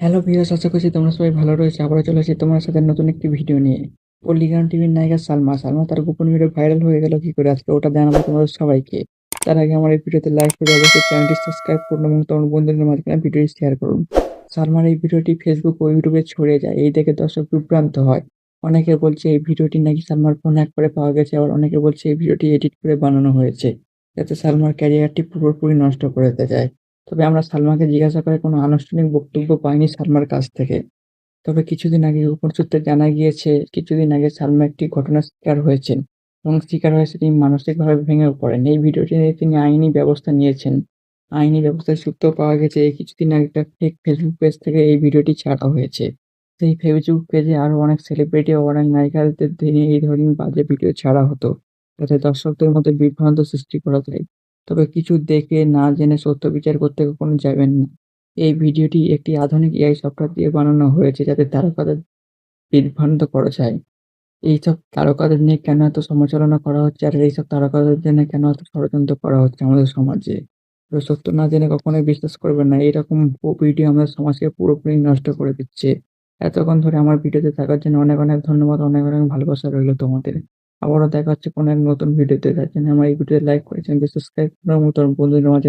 Hello viewers, আশা করছি তোমরা সবাই ভালো রয়েছে। আবারও চলে এসেছি তোমার সাথে নতুন একটি ভিডিও নিয়ে। পল্লিগ্রাম টিভির নায়িকা সালমা। সালমা তার গোপন ভিডিও ভাইরাল হয়ে গেল, কি করে? আজকে ওটা জানাব তোমাদের সবাইকে। তার আগে আমার এই ভিডিওতে লাইক করে অবশ্যই চ্যানেলটি সাবস্ক্রাইব করুন এবং তোমার বন্ধুদের মাঝখানে ভিডিওটি শেয়ার করুন। সালমার এই ভিডিওটি ফেসবুক ও ইউটিউবে ছড়িয়ে যায়, এই দেখে দর্শক বিভ্রান্ত হয়। অনেকে বলছে এই ভিডিওটি নাকি সালমার ফোন হ্যাক করে পাওয়া গেছে, আবার অনেকে বলছে এই ভিডিওটি এডিট করে বানানো হয়েছে, যাতে সালমার ক্যারিয়ারটি পুরোপুরি নষ্ট করে দিতে যায় তবে আমরা সালমাকে জিজ্ঞাসা করে কোনো আনুষ্ঠানিক বক্তব্য পাইনি সালমার কাছ থেকে। তবে কিছুদিন আগে গোপন সূত্রে জানা গিয়েছে, কিছুদিন আগে সালমা একটি ঘটনার শিকার হয়েছেন। এবং শিকার হয়েছে তিনি মানসিকভাবে ভেঙে পড়েন। এই ভিডিওটি নিয়ে তিনি আইনি ব্যবস্থা নিয়েছেন। আইনি ব্যবস্থার সূত্র পাওয়া গেছে এই কিছুদিন আগে একটা ফেক ফেসবুক পেজ থেকে এই ভিডিওটি ছাড়া হয়েছে। সেই ফেসবুক পেজে আরও অনেক সেলিব্রিটি ও অনেক নায়িকাদের দিয়ে এই ধরনের বাজে ভিডিও ছাড়া হতো। যাতে দর্শকদের মধ্যে বিভ্রান্ত সৃষ্টি করা যায়। তবে কিছু দেখে না জেনে সত্য বিচার করতে কখনো যাবেন না। এই ভিডিওটি একটি আধুনিক এআই সফটওয়্যার দিয়ে বানানো হয়েছে যাতে তারকাদের বিভ্রান্ত করা যায়। এইসব তারকাদের নিয়ে কেন এত সমালোচনা করা হচ্ছে? আর এইসব তারকাদের জন্য কেন এত ষড়যন্ত্র করা হচ্ছে আমাদের সমাজে? সত্য না জেনে কখনোই বিশ্বাস করবেন না। এইরকম ভিডিও আমাদের সমাজকে পুরোপুরি নষ্ট করে দিচ্ছে। এতক্ষণ ধরে আমার ভিডিওতে থাকার জন্য অনেক অনেক ধন্যবাদ। অনেক অনেক ভালোবাসা রইল তোমাদের। আবারও দেখা হচ্ছে কোনো এক নতুন ভিডিওতে তার জন্য আমার এই ভিডিওতে লাইক করেছেন সাবস্ক্রাইব করার মতো বন্ধুদের মাঝে